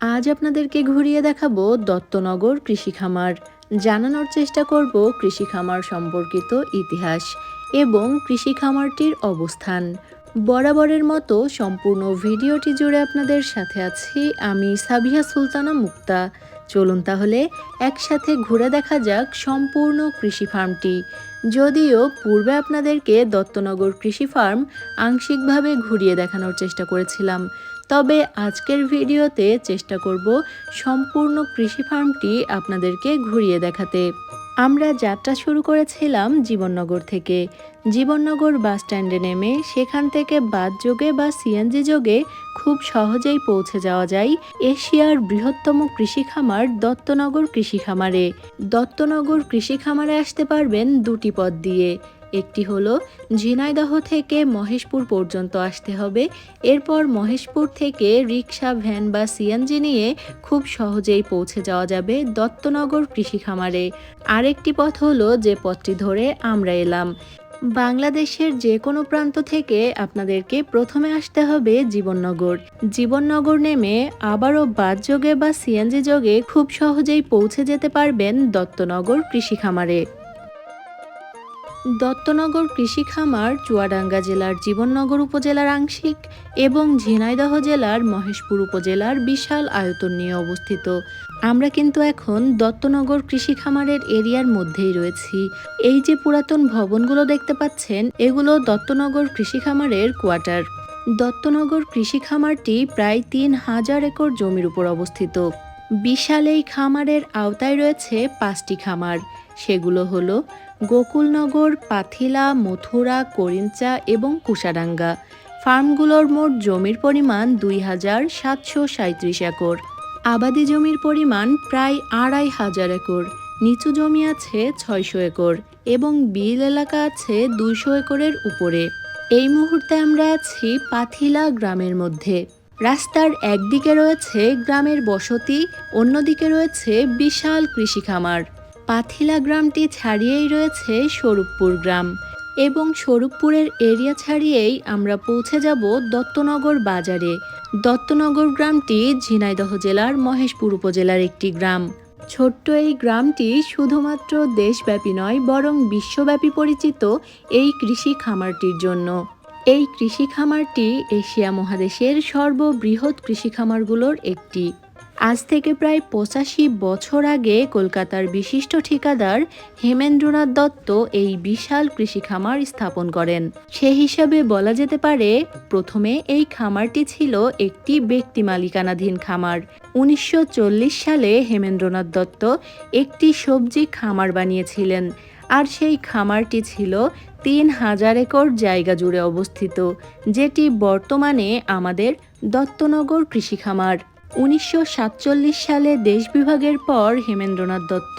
আজ আপনাদেরকে ঘুরিয়ে দেখাবো দত্তনগর কৃষি খামার। জানানোর চেষ্টা করব কৃষি খামার সম্পর্কিত ইতিহাস এবং কৃষি খামারটির অবস্থান। বরাবরের মতো সম্পূর্ণ ভিডিওটি জুড়ে আপনাদের সাথে আছি আমি সাবিহা সুলতানা মুক্তা। চলুন তাহলে একসাথে ঘুরে দেখা যাক সম্পূর্ণ কৃষি ফার্মটি। যদিও পূর্বে আপনাদেরকে দত্তনগর কৃষি ফার্ম আংশিকভাবে ঘুরিয়ে দেখানোর চেষ্টা করেছিলাম তবে আজকের ভিডিওতে চেষ্টা করব সম্পূর্ণ কৃষি ফার্মটি আপনাদেরকে ঘুরিয়ে দেখাতে। আমরা যাত্রা শুরু করেছিলাম জীবননগর থেকে। জীবননগর বাস স্ট্যান্ডে নেমে সেখান থেকে বাস যোগে বা সিএনজি যোগে খুব সহজেই পৌঁছে যাওয়া যায় এশিয়ার বৃহত্তম কৃষি খামার দত্তনগর কৃষি খামারে। দত্তনগর কৃষি খামারে আসতে পারবেন দুটি পথ দিয়ে। একটি হলো ঝিনাইদহ থেকে মহেশপুর পর্যন্ত আসতে হবে। এরপর মহেশপুর থেকে রিক্সা ভ্যান বা সিএনজি নিয়ে খুব সহজেই পৌঁছে যাওয়া যাবে দত্তনগর কৃষি খামারে। আরেকটি পথ হলো যে পথটি ধরে আমরা এলাম। বাংলাদেশের যে কোনো প্রান্ত থেকে আপনাদেরকে প্রথমে আসতে হবে জীবননগর। জীবননগর নেমে আবারও বাস যোগে বা সিএনজি যোগে খুব সহজেই পৌঁছে যেতে পারবেন দত্তনগর কৃষি খামারে। দত্তনগর কৃষি খামার চুয়াডাঙ্গা জেলার জীবননগর উপজেলার আংশিক এবং ঝিনাইদহ জেলার মহেশপুর উপজেলার বিশাল আয়তন নিয়ে অবস্থিত। আমরা কিন্তু এখন দত্তনগর কৃষি খামারের এরিয়ার মধ্যেই রয়েছি। এই যে পুরাতন ভবনগুলো দেখতে পাচ্ছেন, এগুলো দত্তনগর কৃষি খামারের কোয়ার্টার। দত্তনগর কৃষি খামারটি প্রায় তিন হাজার একর জমির উপর অবস্থিত। বিশাল এই খামারের আওতায় রয়েছে পাঁচটি খামার। সেগুলো হলো গোকুলনগর, পাথিলা, মথুরা করিঞ্চা এবং কুষাডাঙ্গা ফার্মগুলোর মোট জমির পরিমাণ দুই হাজার সাতশো সাঁত্রিশ একর। আবাদি জমির পরিমাণ প্রায় আড়াই হাজার একর। নিচু জমি আছে ছয়শো একর এবং বিল এলাকা আছে দুইশো একরের উপরে। এই মুহূর্তে আমরা আছি পাথিলা গ্রামের মধ্যে। রাস্তার একদিকে রয়েছে গ্রামের বসতি, অন্যদিকে রয়েছে বিশাল কৃষি খামার পাথিলা গ্রামটি ছাড়িয়েই রয়েছে স্বরূপপুর গ্রাম এবং স্বরূপপুরের এরিয়া ছাড়িয়েই আমরা পৌঁছে যাব দত্তনগর বাজারে। দত্তনগর গ্রামটি ঝিনাইদহ জেলার মহেশপুর উপজেলার একটি গ্রাম। ছোট্ট এই গ্রামটি শুধুমাত্র দেশব্যাপী নয়, বরং বিশ্বব্যাপী পরিচিত এই কৃষি খামারটির জন্য। এই কৃষি খামারটি এশিয়া মহাদেশের সর্ববৃহৎ কৃষি খামারগুলোর একটি। আজ থেকে প্রায় পঁচাশি বছর আগে কলকাতার বিশিষ্ট ঠিকাদার হেমেন্দ্রনাথ দত্ত এই বিশাল কৃষি খামার স্থাপন করেন। সে হিসাবে বলা যেতে পারে, প্রথমে এই খামারটি ছিল একটি ব্যক্তি মালিকানাধীন খামার। উনিশশো চল্লিশ সালে হেমেন্দ্রনাথ দত্ত একটি সবজি খামার বানিয়েছিলেন, আর সেই খামারটি ছিল তিন হাজার একর জায়গা জুড়ে অবস্থিত, যেটি বর্তমানে আমাদের দত্তনগর কৃষি খামার। উনিশশো সাতচল্লিশ সালে দেশ বিভাগের পর হেমেন্দ্রনাথ দত্ত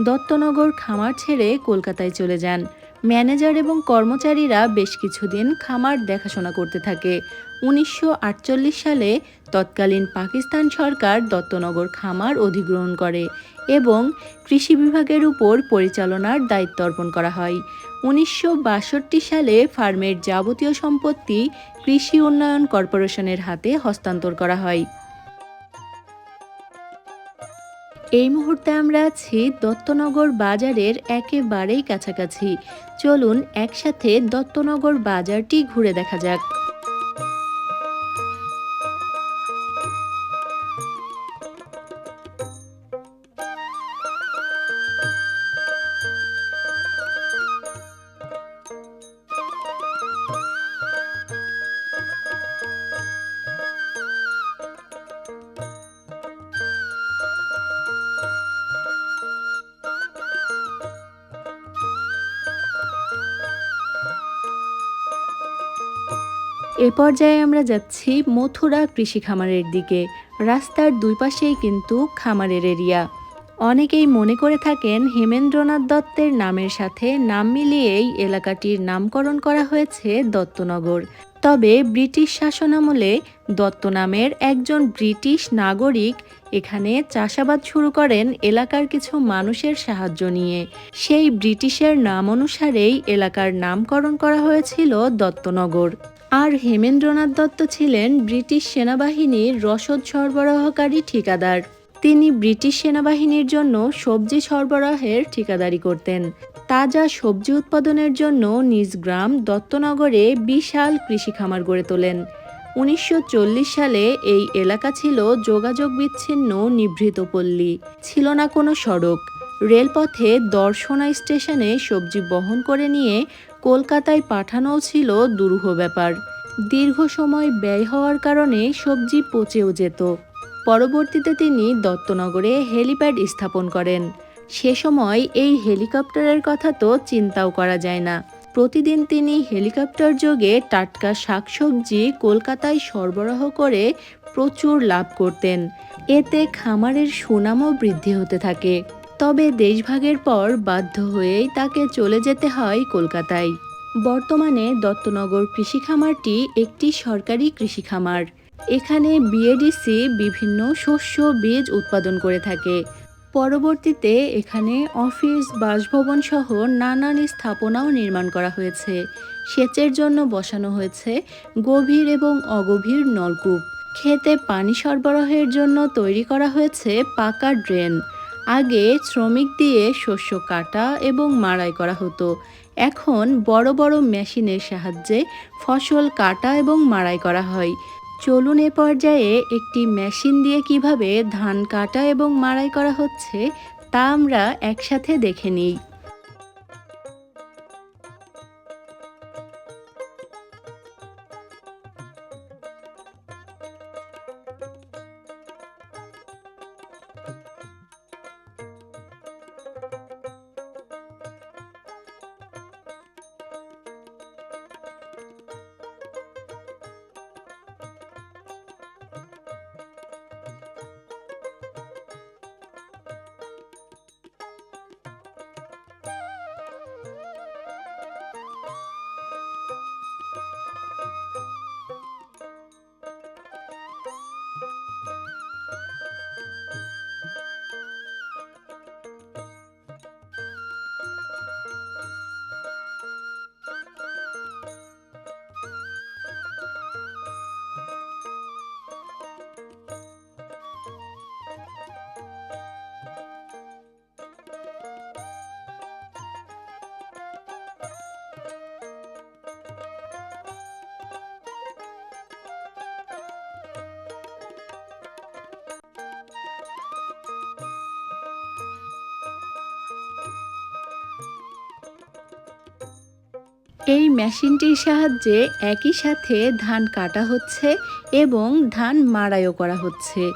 দত্তনগর খামার ছেড়ে কলকাতায় চলে যান। ম্যানেজার এবং কর্মচারীরা বেশ কিছুদিন খামার দেখাশোনা করতে থাকে। উনিশশো আটচল্লিশ সালে তৎকালীন পাকিস্তান সরকার দত্তনগর খামার অধিগ্রহণ করে এবং কৃষি বিভাগের উপর পরিচালনার দায়িত্ব অর্পণ করা হয়। উনিশশো বাষট্টি সালে ফার্মের যাবতীয় সম্পত্তি কৃষি উন্নয়ন কর্পোরেশনের হাতে হস্তান্তর করা হয়। এই মুহূর্তে আমরা আছি দত্তনগর বাজারের একেবারেই কাছাকাছি। চলুন একসাথে দত্তনগর বাজারটি ঘুরে দেখা যাক। এ পর্যায়ে আমরা যাচ্ছি মথুরা কৃষি খামারের দিকে। রাস্তার দুই পাশেই কিন্তু খামারের এরিয়া। অনেকেই মনে করে থাকেন হেমেন্দ্রনাথ দত্তের নামের সাথে নাম মিলিয়েই এলাকাটির নামকরণ করা হয়েছে দত্তনগর। তবে ব্রিটিশ শাসনামলে দত্ত নামের একজন ব্রিটিশ নাগরিক এখানে চাষাবাদ শুরু করেন এলাকার কিছু মানুষের সাহায্য নিয়ে। সেই ব্রিটিশের নাম অনুসারেই এলাকার নামকরণ করা হয়েছিল দত্তনগর। আর হেমেন্দ্রনাথ দত্ত ছিলেন ব্রিটিশ সেনাবাহিনীর রসদ সরবরাহকারী ঠিকাদার। তিনি ব্রিটিশ সেনাবাহিনীর জন্য সবজি সরবরাহের ঠিকাদারি করতেন। তাজা সবজি উৎপাদনের জন্য নিজ গ্রাম দত্তনগরে বিশাল কৃষি খামার গড়ে তোলেন। উনিশশো চল্লিশ সালে এই এলাকা ছিল যোগাযোগ বিচ্ছিন্ন নিভৃত পল্লী। ছিল না কোনো সড়ক। রেলপথে দর্শনা স্টেশনে সবজি বহন করে নিয়ে কলকাতায় পাঠানোও ছিল দুরূহ ব্যাপার। দীর্ঘ সময় ব্যয় হওয়ার কারণে সবজি পচেও যেত। পরবর্তীতে তিনি দত্তনগরে হেলিপ্যাড স্থাপন করেন। সে সময় এই হেলিকপ্টারের কথা তো চিন্তাও করা যায় না। প্রতিদিন তিনি হেলিকপ্টার যোগে টাটকা শাকসবজি কলকাতায় সরবরাহ করে প্রচুর লাভ করতেন। এতে খামারের সুনামও বৃদ্ধি হতে থাকে। তবে দেশভাগের পর বাধ্য হয়েই তাকে চলে যেতে হয় কলকাতায়। বর্তমানে দত্তনগর কৃষি খামারটি একটি সরকারি কৃষি খামার এখানে বিএডিসি বিভিন্ন শস্য বীজ উৎপাদন করে থাকে। পরবর্তীতে এখানে অফিস, বাসভবন সহ নানান স্থাপনাও নির্মাণ করা হয়েছে। সেচের জন্য বসানো হয়েছে গভীর এবং অগভীর নলকূপ। খেতে পানি সরবরাহের জন্য তৈরি করা হয়েছে পাকা ড্রেন। আগে শ্রমিক দিয়ে শস্য কাটা এবং মাড়াই করা হতো। এখন বড় বড় মেশিনের সাহায্যে ফসল কাটা এবং মাড়াই করা হয়। চলুন এ পর্যায়ে একটি মেশিন দিয়ে কীভাবে ধান কাটা এবং মাড়াই করা হচ্ছে তা আমরা একসাথে দেখে নিই। এই মেশিনটির সাহায্যে একই সাথে ধান কাটা হচ্ছে এবং ধান মাড়াইও করা হচ্ছে।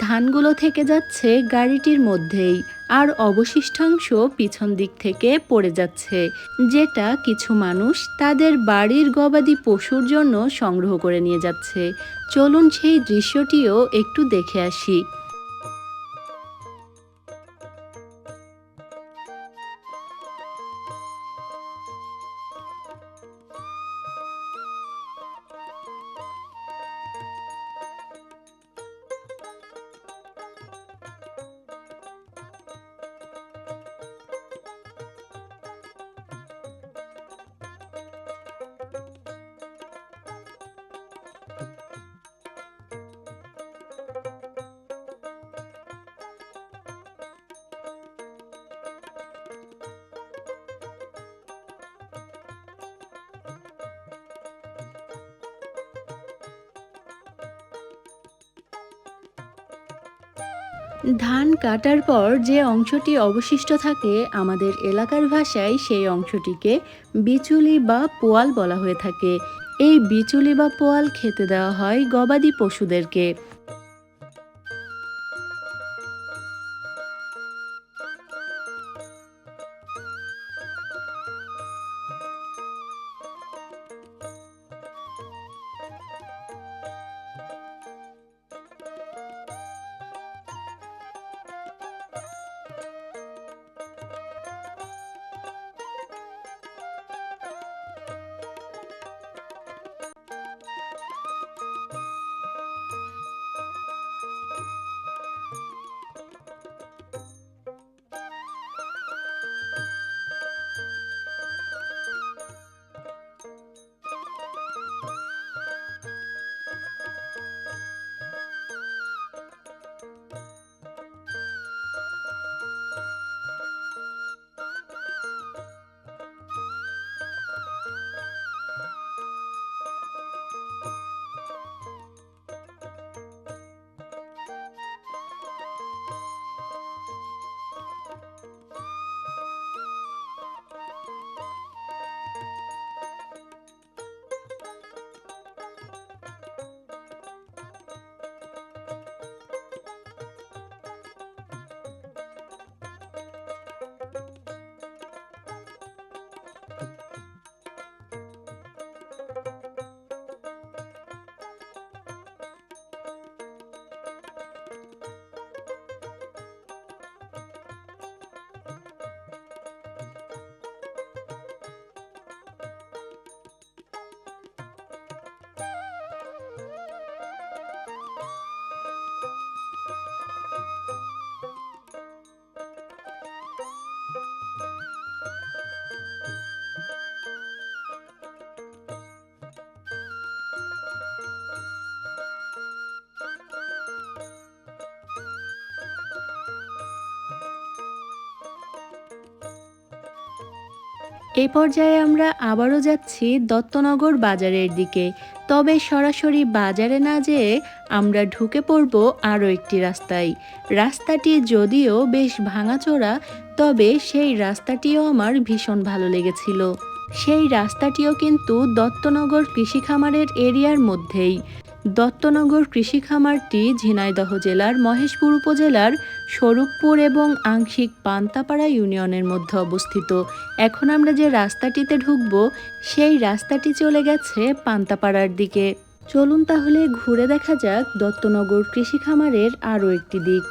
ধানগুলো থেকে যাচ্ছে গাড়িটির মধ্যেই আর অবশিষ্টাংশ পিছন দিক থেকে পড়ে যাচ্ছে, যেটা কিছু মানুষ তাদের বাড়ির গবাদি পশুর জন্য সংগ্রহ করে নিয়ে যাচ্ছে। চলুন সেই দৃশ্যটিও একটু দেখে আসি। ধান কাটার পর যে অংশটি অবশিষ্ট থাকে আমাদের এলাকার ভাষায় সেই অংশটিকে বিচুলি বা পোয়াল বলা হয়ে থাকে। এই বিচুলি বা পোয়াল খেতে দেওয়া হয় গবাদি পশুদেরকে। এই পর্যায়ে আমরা আবারও যাচ্ছি দত্তনগর বাজারের দিকে। তবে সরাসরি বাজারে না যেয়ে আমরা ঢুকে পড়ব আরও একটি রাস্তায়। রাস্তাটি যদিও বেশ ভাঙাচোরা, তবে সেই রাস্তাটিও আমার ভীষণ ভালো লেগেছিল। সেই রাস্তাটিও কিন্তু দত্তনগর কৃষি খামারের এরিয়ার মধ্যেই। দত্তনগর কৃষি খামারটি ঝিনাইদহ জেলার মহেশপুর উপজেলার স্বরূপপুর এবং আংশিক পান্তাপাড়া ইউনিয়নের মধ্যে অবস্থিত। এখন আমরা যে রাস্তাটিতে ঢুকবো, সেই রাস্তাটি চলে গেছে পান্তাপাড়ার দিকে। চলুন তাহলে ঘুরে দেখা যাক দত্তনগর কৃষি খামারের আরও একটি দিক।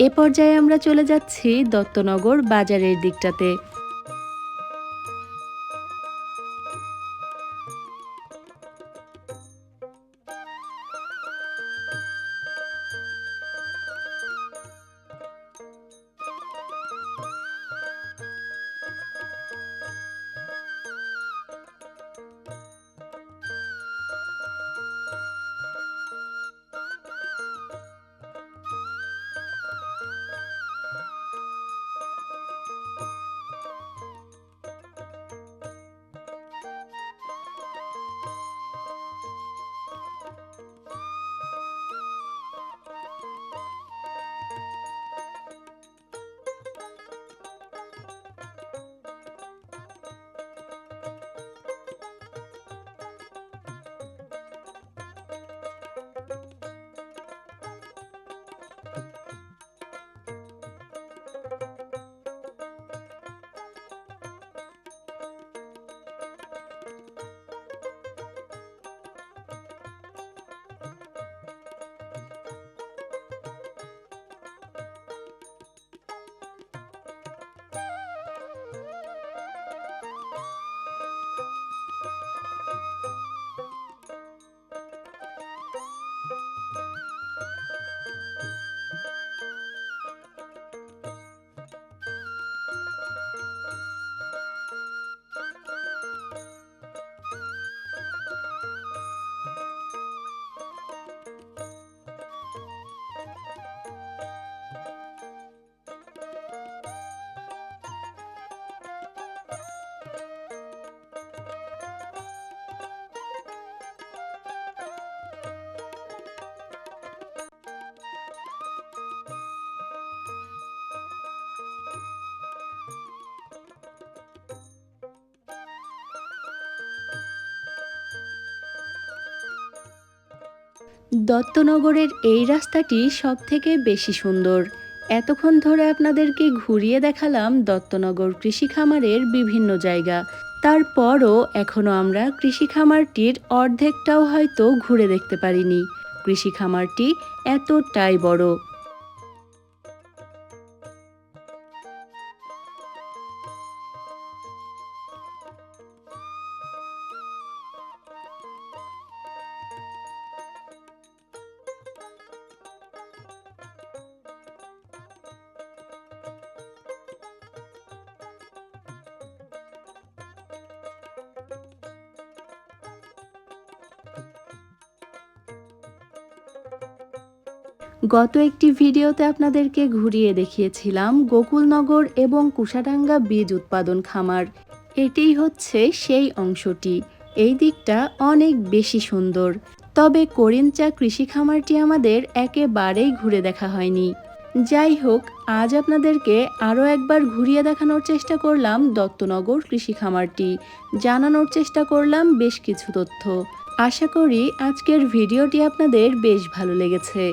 এ পর্যায়ে আমরা চলে যাচ্ছি দত্তনগর বাজারের দিকটাতে। দত্তনগরের এই রাস্তাটি সব থেকে বেশি সুন্দর। এতক্ষণ ধরে আপনাদেরকে ঘুরিয়ে দেখালাম দত্তনগর কৃষি খামারের বিভিন্ন জায়গা। তারপরও এখনও আমরা কৃষি খামারটির অর্ধেকটাও হয়তো ঘুরে দেখতে পারিনি। কৃষি খামারটি এতটাই বড়। গত একটি ভিডিওতে আপনাদেরকে ঘুরিয়ে দেখিয়েছিলাম গোকুলনগর এবং কুশাডাঙ্গা বীজ উৎপাদন খামার। এটিই হচ্ছে সেই অংশটি। এই দিকটা অনেক বেশি সুন্দর। তবে করিমচা কৃষি খামারটি আমাদের একেবারেই ঘুরে দেখা হয়নি। যাই হোক, আজ আপনাদেরকে আরও একবার ঘুরিয়ে দেখানোর চেষ্টা করলাম দত্তনগর কৃষি খামারটি। জানানোর চেষ্টা করলাম বেশ কিছু তথ্য। আশা করি আজকের ভিডিওটি আপনাদের বেশ ভালো লেগেছে।